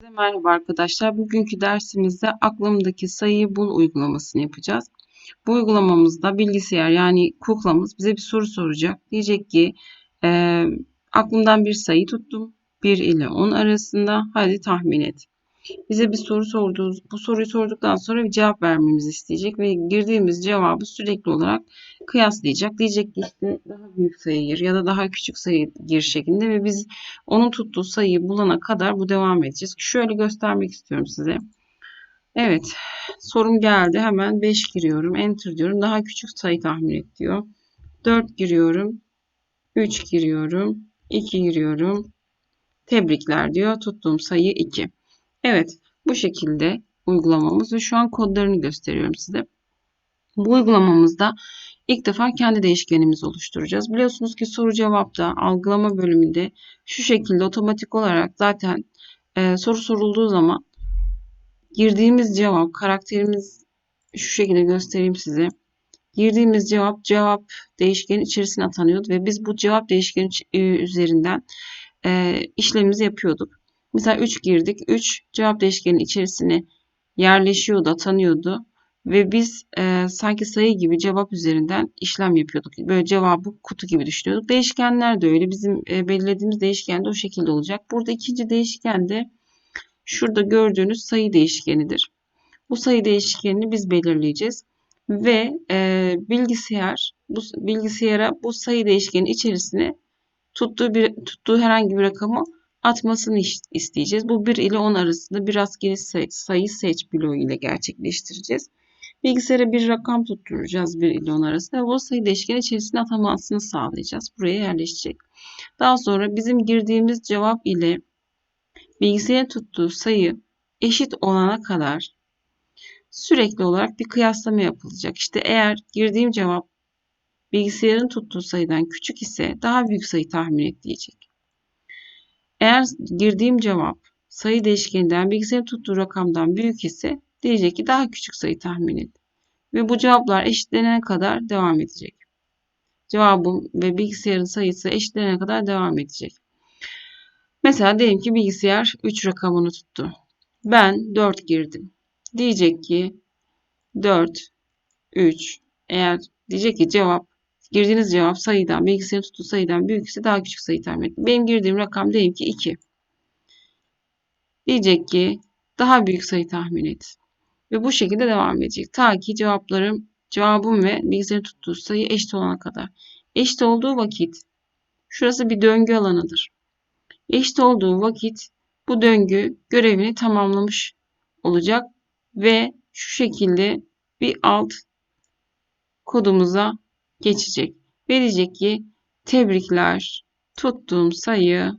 Herkese Merhaba arkadaşlar. Bugünkü dersimizde aklımdaki sayıyı bul uygulamasını yapacağız. Bu uygulamamızda bilgisayar yani kuklamız bize bir soru soracak. Diyecek ki e, aklımdan bir sayı tuttum. 1 ile 10 arasında hadi tahmin et. Bize bir soru sorduğu, bu soruyu sorduktan sonra bir cevap vermemizi isteyecek ve girdiğimiz cevabı sürekli olarak kıyaslayacak. Diyecek ki işte daha büyük sayı gir ya da daha küçük sayı gir şeklinde ve biz onun tuttuğu sayıyı bulana kadar bu devam edeceğiz. Şöyle göstermek istiyorum size. Evet, sorum geldi. Hemen 5 giriyorum. Enter diyorum. Daha küçük sayı tahmin et diyor. 4 giriyorum. 3 giriyorum. 2 giriyorum. Tebrikler diyor. Tuttuğum sayı 2. Evet, bu şekilde uygulamamız ve şu an kodlarını gösteriyorum size. Bu uygulamamızda ilk defa kendi değişkenimizi oluşturacağız. Biliyorsunuz ki soru cevapta algılama bölümünde şu şekilde otomatik olarak zaten e, soru sorulduğu zaman girdiğimiz cevap karakterimiz şu şekilde göstereyim size. Girdiğimiz cevap cevap değişkeni içerisine atanıyordu ve biz bu cevap değişkeni e, üzerinden e, işlemimizi yapıyorduk. Mesela 3 girdik. 3 cevap değişkeninin içerisine yerleşiyordu, atanıyordu. Ve biz e, sanki sayı gibi cevap üzerinden işlem yapıyorduk. Böyle cevabı kutu gibi düşünüyorduk. Değişkenler de öyle. Bizim e, belirlediğimiz değişken de o şekilde olacak. Burada ikinci değişken de şurada gördüğünüz sayı değişkenidir. Bu sayı değişkenini biz belirleyeceğiz. Ve e, bilgisayar bu bilgisayara bu sayı değişkeni içerisine tuttuğu bir tuttuğu herhangi bir rakamı atmasını isteyeceğiz. Bu 1 ile 10 arasında bir rastgele sayı seç bloğu ile gerçekleştireceğiz. Bilgisayara bir rakam tutturacağız 1 ile 10 arasında bu sayı değişken içerisine atamasını sağlayacağız. Buraya yerleşecek. Daha sonra bizim girdiğimiz cevap ile bilgisayarın tuttuğu sayı eşit olana kadar sürekli olarak bir kıyaslama yapılacak. İşte eğer girdiğim cevap bilgisayarın tuttuğu sayıdan küçük ise daha büyük sayı tahmin et diyecek. Eğer girdiğim cevap sayı değişkeninden bilgisayarın tuttuğu rakamdan büyük ise diyecek ki daha küçük sayı tahmin et. Ve bu cevaplar eşitlenene kadar devam edecek. Cevabım ve bilgisayarın sayısı eşitlenene kadar devam edecek. Mesela diyelim ki bilgisayar 3 rakamını tuttu. Ben 4 girdim. Diyecek ki 4, 3 eğer diyecek ki cevap Girdiğiniz cevap sayıdan, bilgisayarın tuttuğu sayıdan büyükse daha küçük sayı tahmin edin. Benim girdiğim rakam diyelim ki 2. Diyecek ki daha büyük sayı tahmin et. Ve bu şekilde devam edecek. Ta ki cevaplarım, cevabım ve bilgisayarın tuttuğu sayı eşit olana kadar. Eşit olduğu vakit şurası bir döngü alanıdır. Eşit olduğu vakit bu döngü görevini tamamlamış olacak ve şu şekilde bir alt kodumuza geçecek. Ve diyecek ki tebrikler tuttuğum sayı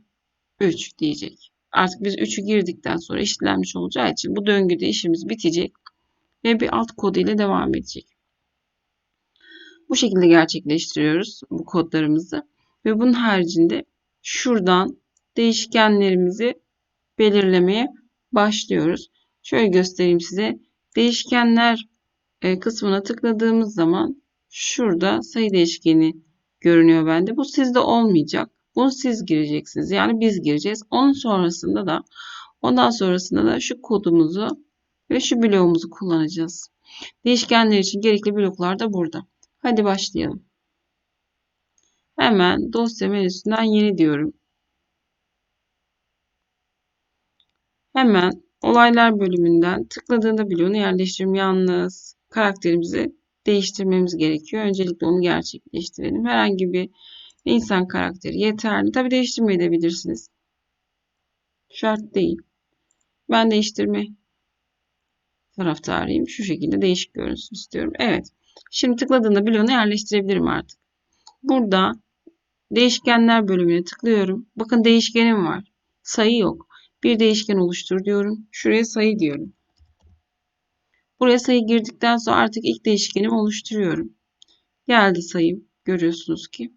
3 diyecek. Artık biz 3'ü girdikten sonra eşitlenmiş olacağı için bu döngüde işimiz bitecek ve bir alt kod ile devam edecek. Bu şekilde gerçekleştiriyoruz bu kodlarımızı ve bunun haricinde şuradan değişkenlerimizi belirlemeye başlıyoruz. Şöyle göstereyim size. Değişkenler e, kısmına tıkladığımız zaman şurada sayı değişkeni görünüyor bende. Bu sizde olmayacak. Bunu siz gireceksiniz. Yani biz gireceğiz. Onun sonrasında da ondan sonrasında da şu kodumuzu ve şu bloğumuzu kullanacağız. Değişkenler için gerekli bloklar da burada. Hadi başlayalım. Hemen dosya menüsünden yeni diyorum. Hemen olaylar bölümünden tıkladığında bloğunu yerleştiriyorum. Yalnız karakterimizi değiştirmemiz gerekiyor. Öncelikle onu gerçekleştirelim. Herhangi bir insan karakteri yeterli. Tabi değiştirmeyebilirsiniz. Şart değil. Ben değiştirme taraftarıyım. Şu şekilde değişik görünsün istiyorum. Evet. Şimdi tıkladığında bloğunu yerleştirebilirim artık. Burada değişkenler bölümüne tıklıyorum. Bakın değişkenim var. Sayı yok. Bir değişken oluştur diyorum. Şuraya sayı diyorum. Buraya sayı girdikten sonra artık ilk değişkenimi oluşturuyorum. Geldi sayım. Görüyorsunuz ki.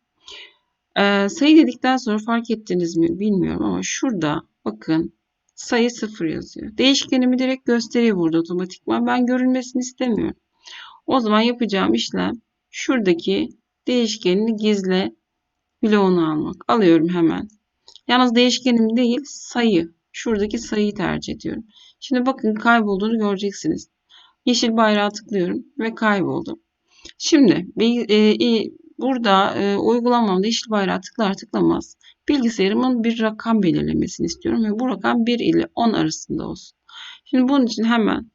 Ee, sayı dedikten sonra fark ettiniz mi bilmiyorum ama şurada bakın sayı 0 yazıyor. Değişkenimi direkt gösteriyor burada otomatikman. Ben görünmesini istemiyorum. O zaman yapacağım işlem şuradaki değişkenini gizle bloğunu almak. Alıyorum hemen. Yalnız değişkenim değil sayı şuradaki sayıyı tercih ediyorum. Şimdi bakın kaybolduğunu göreceksiniz. Yeşil bayrağı tıklıyorum ve kayboldu. Şimdi e, burada e, uygulamamda yeşil bayrağı tıklar tıklamaz bilgisayarımın bir rakam belirlemesini istiyorum ve bu rakam 1 ile 10 arasında olsun. Şimdi bunun için hemen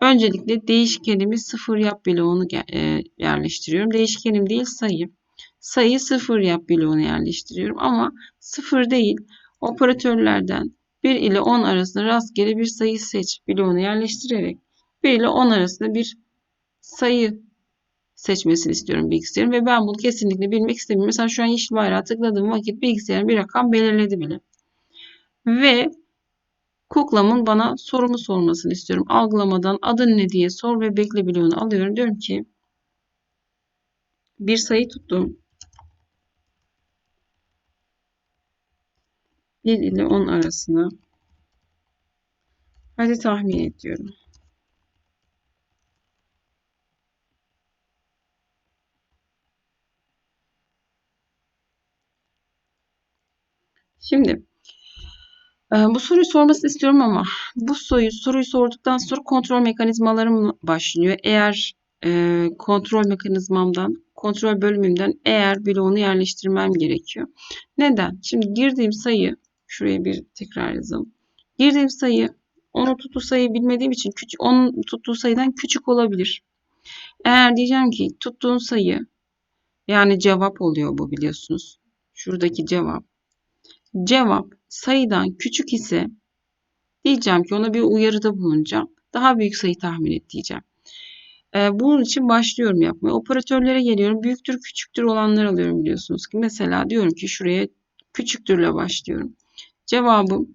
öncelikle değişkenimi 0 yap bloğunu e, yerleştiriyorum. Değişkenim değil sayı. Sayı 0 yap bloğunu yerleştiriyorum ama 0 değil operatörlerden 1 ile 10 arasında rastgele bir sayı seç bloğunu yerleştirerek 1 ile 10 arasında bir sayı seçmesini istiyorum bilgisayarın ve ben bunu kesinlikle bilmek istemiyorum. Mesela şu an yeşil bayrağı tıkladığım vakit bilgisayarın bir rakam belirledi bile. Ve kuklamın bana sorumu sormasını istiyorum. Algılamadan adın ne diye sor ve bekle bloğunu alıyorum. Diyorum ki bir sayı tuttum. 1 ile 10 arasını. Hadi tahmin et Şimdi e, bu soruyu sormasını istiyorum ama bu soruyu, soruyu sorduktan sonra kontrol mekanizmalarım başlıyor. Eğer e, kontrol mekanizmamdan, kontrol bölümümden eğer bloğunu yerleştirmem gerekiyor. Neden? Şimdi girdiğim sayı, şuraya bir tekrar yazalım. Girdiğim sayı, onu tuttuğu sayıyı bilmediğim için küçük, onun tuttuğu sayıdan küçük olabilir. Eğer diyeceğim ki tuttuğun sayı, yani cevap oluyor bu biliyorsunuz. Şuradaki cevap cevap sayıdan küçük ise diyeceğim ki ona bir uyarıda bulunacağım. Daha büyük sayı tahmin et diyeceğim. Ee, bunun için başlıyorum yapmaya. Operatörlere geliyorum. Büyüktür küçüktür olanları alıyorum biliyorsunuz ki. Mesela diyorum ki şuraya küçüktürle başlıyorum. Cevabım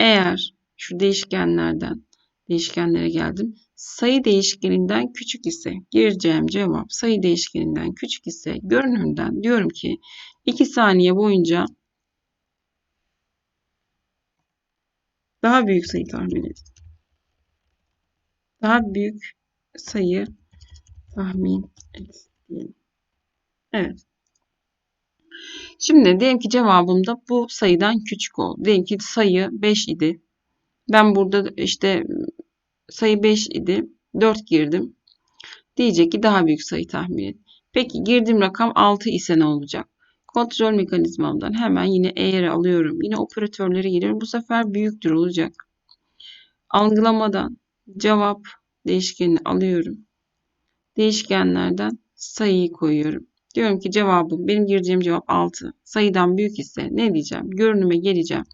eğer şu değişkenlerden değişkenlere geldim. Sayı değişkeninden küçük ise gireceğim cevap sayı değişkeninden küçük ise görünümden diyorum ki 2 saniye boyunca Daha büyük sayı tahmin edin. Daha büyük sayı tahmin et Evet. Şimdi diyelim ki cevabım da bu sayıdan küçük oldu. Diyelim ki sayı 5 idi. Ben burada işte sayı 5 idi. 4 girdim. Diyecek ki daha büyük sayı tahmin et. Peki girdiğim rakam 6 ise ne olacak? Kontrol mekanizmamdan hemen yine eğer alıyorum. Yine operatörlere geliyorum. Bu sefer büyüktür olacak. Algılamadan cevap değişkenini alıyorum. Değişkenlerden sayıyı koyuyorum. Diyorum ki cevabım benim gireceğim cevap 6. Sayıdan büyük ise ne diyeceğim? Görünüme geleceğim.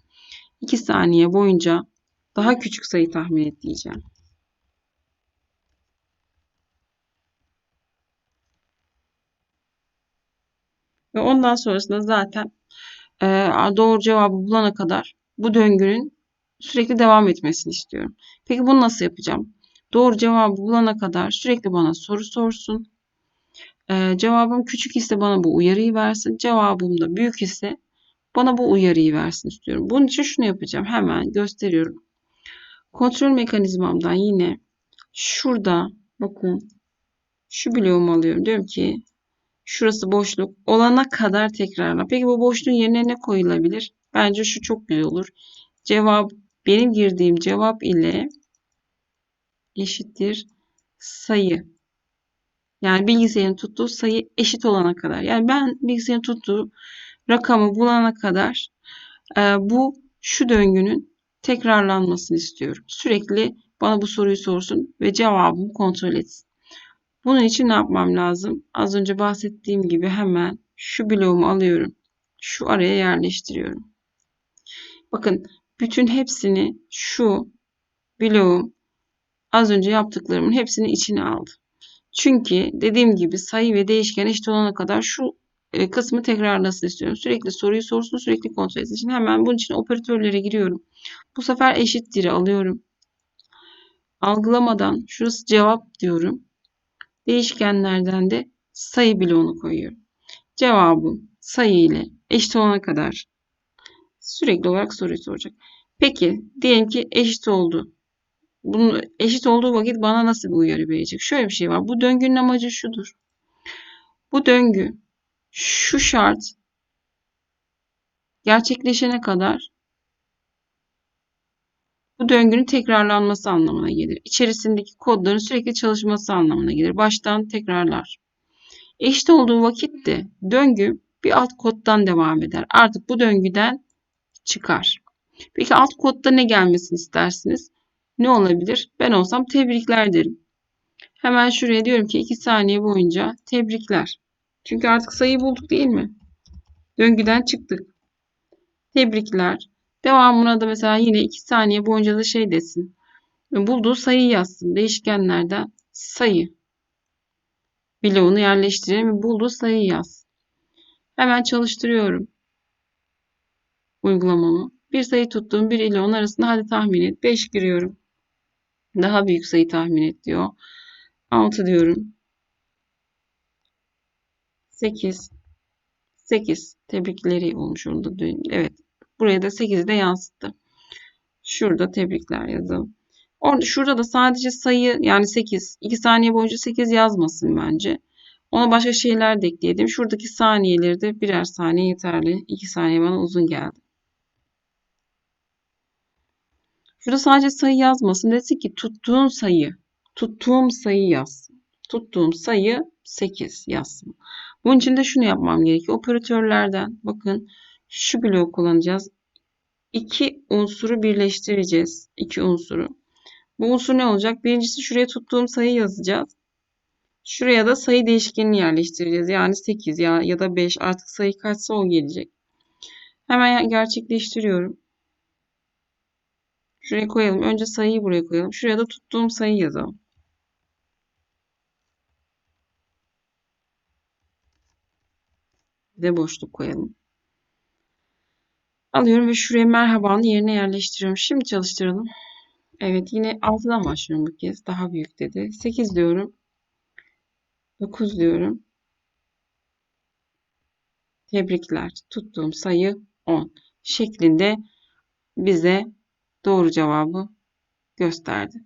2 saniye boyunca daha küçük sayı tahmin et diyeceğim. Ve ondan sonrasında zaten e, doğru cevabı bulana kadar bu döngünün sürekli devam etmesini istiyorum. Peki bunu nasıl yapacağım? Doğru cevabı bulana kadar sürekli bana soru sorsun. E, cevabım küçük ise bana bu uyarıyı versin. Cevabım da büyük ise bana bu uyarıyı versin istiyorum. Bunun için şunu yapacağım. Hemen gösteriyorum. Kontrol mekanizmamdan yine şurada bakın şu bloğumu alıyorum. Diyorum ki Şurası boşluk. Olana kadar tekrarla. Peki bu boşluğun yerine ne koyulabilir? Bence şu çok güzel olur. Cevap benim girdiğim cevap ile eşittir sayı. Yani bilgisayarın tuttuğu sayı eşit olana kadar. Yani ben bilgisayarın tuttuğu rakamı bulana kadar e, bu şu döngünün tekrarlanmasını istiyorum. Sürekli bana bu soruyu sorsun ve cevabımı kontrol etsin. Bunun için ne yapmam lazım? Az önce bahsettiğim gibi hemen şu bloğumu alıyorum. Şu araya yerleştiriyorum. Bakın bütün hepsini şu bloğum az önce yaptıklarımın hepsini içine aldı. Çünkü dediğim gibi sayı ve değişken eşit olana kadar şu e, kısmı tekrarlasın istiyorum. Sürekli soruyu sorsun, sürekli kontrol etsin. Şimdi hemen bunun için operatörlere giriyorum. Bu sefer eşittir'i alıyorum. Algılamadan şurası cevap diyorum. Değişkenlerden de sayı bloğunu koyuyorum. Cevabım sayı ile eşit olana kadar sürekli olarak soruyu soracak. Peki diyelim ki eşit oldu. Bunun eşit olduğu vakit bana nasıl bir uyarı verecek? Şöyle bir şey var. Bu döngünün amacı şudur. Bu döngü şu şart gerçekleşene kadar Bu döngünün tekrarlanması anlamına gelir. İçerisindeki kodların sürekli çalışması anlamına gelir. Baştan tekrarlar. Eşit olduğu vakitte döngü bir alt koddan devam eder. Artık bu döngüden çıkar. Peki alt kodda ne gelmesini istersiniz? Ne olabilir? Ben olsam tebrikler derim. Hemen şuraya diyorum ki 2 saniye boyunca tebrikler. Çünkü artık sayıyı bulduk değil mi? Döngüden çıktık. Tebrikler. Devamına da mesela yine 2 saniye boyunca da şey desin. Bulduğu sayıyı yazsın. Değişkenlerden sayı. Bloğunu yerleştirelim ve bulduğu sayıyı yaz. Hemen çalıştırıyorum uygulamamı. Bir sayı tuttuğum bir ile 10 arasında hadi tahmin et. 5 giriyorum. Daha büyük sayı tahmin et diyor. 6 diyorum. 8. 8. Tebrikleri olmuş orada. Evet. Buraya da 8'i de yansıttı. Şurada tebrikler yazalım. Orada, şurada da sadece sayı yani 8. 2 saniye boyunca 8 yazmasın bence. Ona başka şeyler de ekleyelim. Şuradaki saniyeleri de birer saniye yeterli. 2 saniye bana uzun geldi. Şurada sadece sayı yazmasın. Desin ki tuttuğun sayı. Tuttuğum sayı yaz. Tuttuğum sayı 8 yazsın. Bunun için de şunu yapmam gerekiyor. Operatörlerden bakın şu bloğu kullanacağız. İki unsuru birleştireceğiz. İki unsuru. Bu unsur ne olacak? Birincisi şuraya tuttuğum sayı yazacağız. Şuraya da sayı değişkenini yerleştireceğiz. Yani 8 ya, ya da 5 artık sayı kaçsa o gelecek. Hemen gerçekleştiriyorum. Şuraya koyalım. Önce sayıyı buraya koyalım. Şuraya da tuttuğum sayı yazalım. Bir de boşluk koyalım. Alıyorum ve şuraya merhabanın yerine yerleştiriyorum. Şimdi çalıştıralım. Evet yine 6'dan başlıyorum bu kez. Daha büyük dedi. 8 diyorum. 9 diyorum. Tebrikler. Tuttuğum sayı 10 şeklinde bize doğru cevabı gösterdi.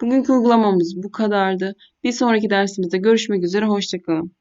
Bugünkü uygulamamız bu kadardı. Bir sonraki dersimizde görüşmek üzere. Hoşçakalın.